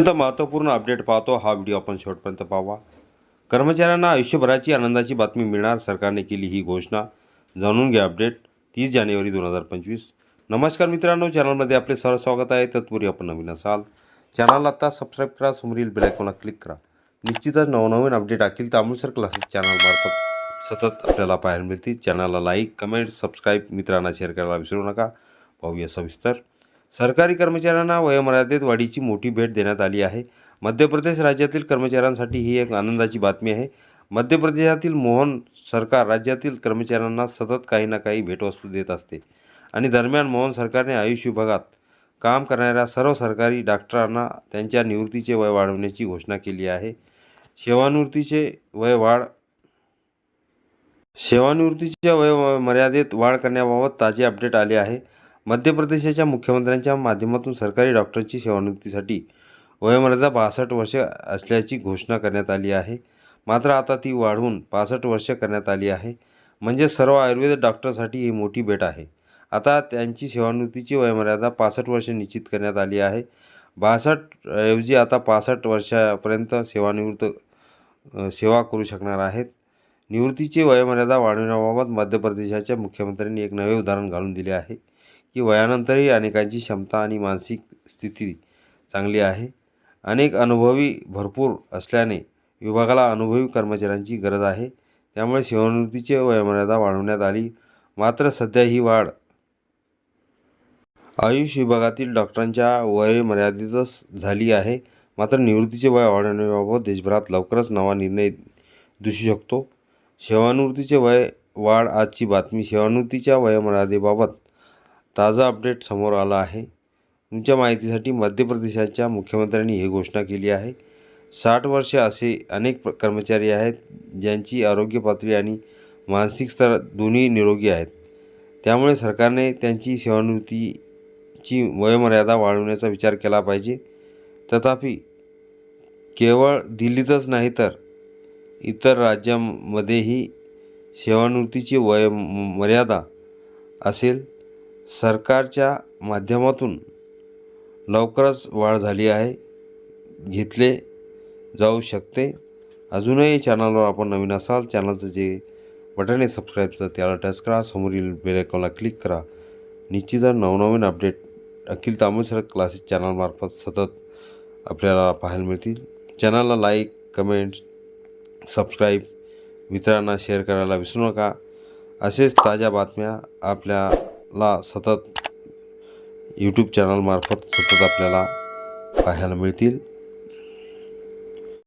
अत्यंत महत्त्वपूर्ण अपडेट पाहतो हा व्हिडिओ आपण शेवटपर्यंत पाहावा कर्मचाऱ्यांना आयुष्यभराची आनंदाची बातमी मिळणार सरकारने केली ही घोषणा. जाणून घ्या अपडेट तीस जानेवारी दोन हजार पंचवीस. नमस्कार मित्रांनो चॅनलमध्ये आपले सर्व स्वागत आहे. तत्पूर्वी आपण नवीन असाल चॅनलला आता सबस्क्राईब करा समोरील बेलायकॉनला क्लिक करा. निश्चितच नवनवीन अपडेट अखिल सर क्लासेस चॅनलमार्फत सतत आपल्याला पाहायला मिळतील. चॅनलला लाईक कमेंट सबस्क्राईब मित्रांना शेअर करायला विसरू नका. पाहूया सविस्तर. सरकारी कर्मचाऱ्यांना वयोमर्यादेत वाढीची मोठी भेट देण्यात आली आहे. मध्य प्रदेश राज्यातील कर्मचाऱ्यांसाठी ही एक आनंदाची बातमी आहे. मध्य प्रदेशातील मोहन सरकार राज्यातील कर्मचाऱ्यांना सतत काही ना काही भेटवस्तू देत असते आणि दरम्यान मोहन सरकारने आयुष विभागात काम करणाऱ्या सर्व सरकारी डॉक्टरांना त्यांच्या निवृत्तीचे वय वाढवण्याची घोषणा केली आहे. सेवानिवृत्तीचे वय वाढ सेवानिवृत्तीच्या वय मर्यादेत वाढ करण्याबाबत ताजे अपडेट आले आहे. मध्य प्रदेशाच्या मुख्यमंत्र्यांच्या माध्यमातून सरकारी डॉक्टरची सेवानिवृत्तीसाठी वयोमर्यादा बासष्ट वर्ष असल्याची घोषणा करण्यात आली आहे. मात्र आता ती वाढवून पासष्ट वर्ष करण्यात आली आहे. म्हणजे सर्व आयुर्वेद डॉक्टरसाठी ही मोठी भेट आहे. आता त्यांची सेवानिवृत्तीची वयोमर्यादा पासष्ट वर्ष निश्चित करण्यात आली आहे. बासष्ट ऐवजी आता पासष्ट वर्षापर्यंत सेवानिवृत्त सेवा करू शकणार आहेत. निवृत्तीची वयोमर्यादा वाढवण्याबाबत मध्य प्रदेशाच्या मुख्यमंत्र्यांनी एक नवे उदाहरण घालून दिले आहे. की वयानंतरही अनेकांची क्षमता आणि मानसिक स्थिती चांगली आहे. अनेक अनुभवी भरपूर असल्याने विभागाला अनुभवी कर्मचाऱ्यांची गरज आहे. त्यामुळे सेवानिवृत्तीची वयोमर्यादा वाढवण्यात आली. मात्र सध्या ही वाढ आयुष विभागातील डॉक्टरांच्या वयमर्यादेतच झाली आहे. मात्र निवृत्तीचे वय वाढवण्याबाबत देशभरात लवकरच नवा निर्णय दिसू शकतो. सेवानिवृत्तीचे वय वाढ आजची बातमी सेवानिवृत्तीच्या वयोमर्यादेबाबत ताजा अपडेट समोर आला आहे. तुमच्या माहितीसाठी मध्य प्रदेशाच्या मुख्यमंत्र्यांनी ही घोषणा केली आहे. साठ वर्ष असे अनेक कर्मचारी आहेत ज्यांची आरोग्य पातळी आणि मानसिक स्तर दोन्ही निरोगी आहेत. त्यामुळे सरकारने त्यांची सेवानिवृत्तीची वयोमर्यादा वाढवण्याचा विचार केला पाहिजे. तथापि केवळ दिल्लीतच नाही तर इतर राज्यांमध्येही सेवानिवृत्तीची वय मर्यादा असेल. सरकारच्या माध्यमातून लवकरच वाढ झाली आहे. घेतले जाऊ शकते. अजूनही चॅनलवर आपण नवीन असाल चॅनलचं जे बटन आहे सबस्क्राईबचं त्याला टच करा. समोरील बेलायकॉनला क्लिक करा. निश्चितच नवनवीन अपडेट अखिल तामोसर क्लासेस चॅनलमार्फत सतत आपल्याला पाहायला मिळतील. चॅनलला लाईक कमेंट सबस्क्राईब मित्रांना शेअर करायला विसरू नका. असेच ताज्या बातम्या आपल्या ला सतत यूट्यूब चॅनलमार्फत सतत आपल्याला पाहायला मिळतील.